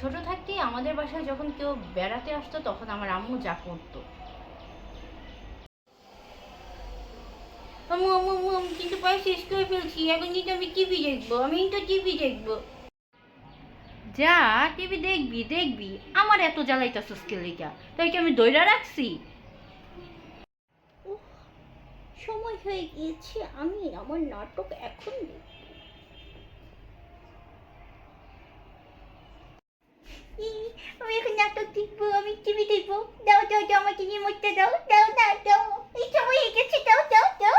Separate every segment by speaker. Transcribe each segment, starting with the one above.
Speaker 1: ছোট থাকতেই আমাদের বাসায় যখন কেউ বেড়াতে আসতো, তখন আমার আম্মু যা করতো। আম্মু আম্মু আম্মু, আমি কিন্তু প্রায় শেষ করে ফেলছি। এখন কিন্তু আমি টিভি দেখব। আমি তো টিভি দেখব। যা, টিভি দেখবি দেখবি। আমার এত জ্বালাইতাছস কে লেগা? তাই কি আমি দইরা রাখছি? সময় হয়ে গিয়েছে। আমি আমার নাটক এখন দেখব। আমি এখন নাটক দেখব, আমি টিভি দেখব। দাও দাও দাও, আমাকে রিমোটটা দাও দাও দাও দাও। এই সময় হয়ে গেছে, দাও দাও দাও।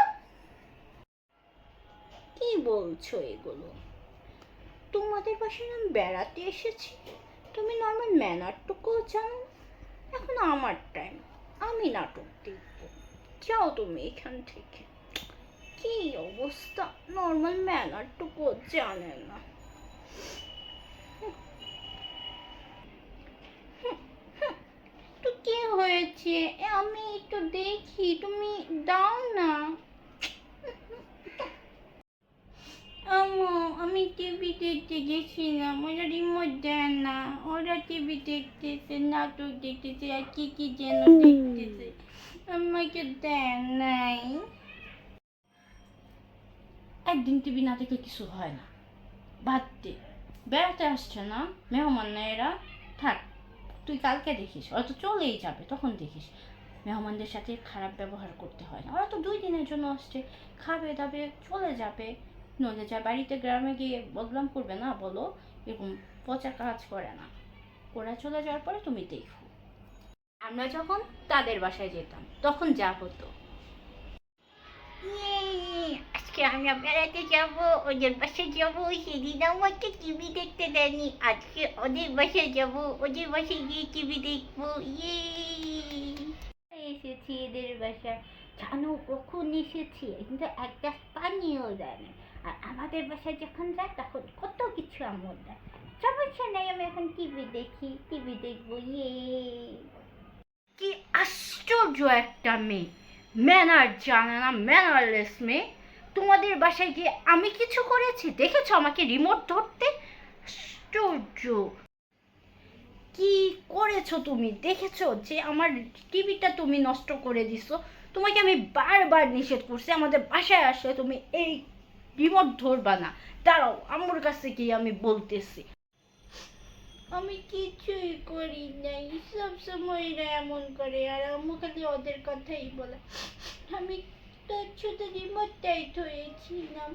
Speaker 1: কি বলছো এগুলো? তোমাদের বাসায় আমি বেড়াতে এসেছি। তুমি নর্মাল ম্যানারটুকুও জানো এখন আমার টাইম আমি নাটক দেখব। যাও তুমি এখান থেকে। কি অবস্থা? নর্মাল ম্যানারটুকুও জানে না তো কি হয়েছে এ, আমি একটু দেখি তুমি দাও না। আমি টিভি দেখতে গেছিলাম ওরা রিমোট দেয় না। ওরা টিভি দেখতেছে নাটক দেখতেছে আর কি কি যেন দেখতেছে। আমাকে দেয় নাই। একদিন টিভি না দেখলে কিছু হয় না। বাদ দে। বেড়াতে আসছে না মেহমান না এরা। থাক। তুই কালকে দেখিস, ওরা তো চলেই যাবে, তখন দেখিস। মেহমানদের সাথে খারাপ ব্যবহার করতে হয় না, ওরা তো দুই দিনের জন্য আসছে, খাবে দাবে, চলে যাবে। নলে যা বাড়িতে গ্রামে গিয়ে বদনাম করবে না, বলো, এরকম পচা কাজ করে না। ওরা চলে যাওয়ার পরে তুমি দেখো। আমরা যখন তাদের বাসায় যেতাম, তখন যা হতো। আজকে আমরা বেড়াতে যাব ওদের বাসায় যাব সেদিন আমাকে টিভি দেখতে দেয়নি আজকে ওদের বাসায় যাব ওদের বাসায় গিয়ে টিভি দেখব ইয়ে এসেছি এদের বাসায় জানো কখন এসেছি কিন্তু এক গ্লাস পানিও দেয় না আর আমাদের বাসায় যখন যায় তখন কত কিছু আমল দেয় সমস্যা নেই আমি এখন টিভি দেখি টিভি দেখব ইয়ে কি আশ্চর্য একটা মেয়ে ম্যানার জানে না ম্যানারলেস মেয়ে তোমাদের বাসায় গিয়ে আমি কিছু করেছি? দেখেছ আমাকে রিমোট ধরতে? কি করেছ তুমি? দেখেছ যে আমার টিভিটা তুমি নষ্ট করে দিছো? তোমাকে আমি বারবার নিষেধ করছি, আমাদের বাসায় আসে তুমি এই রিমোট ধরবা না। দাঁড়াও আমার কাছে গিয়ে আমি বলতেছি। আমি কিছুই করি নাই সব সময় এরা এমন করে, আর আম্মু খালি ওদের কথাই বলে। আমি তোর শুধু রিমোটটাই ধরেছিলাম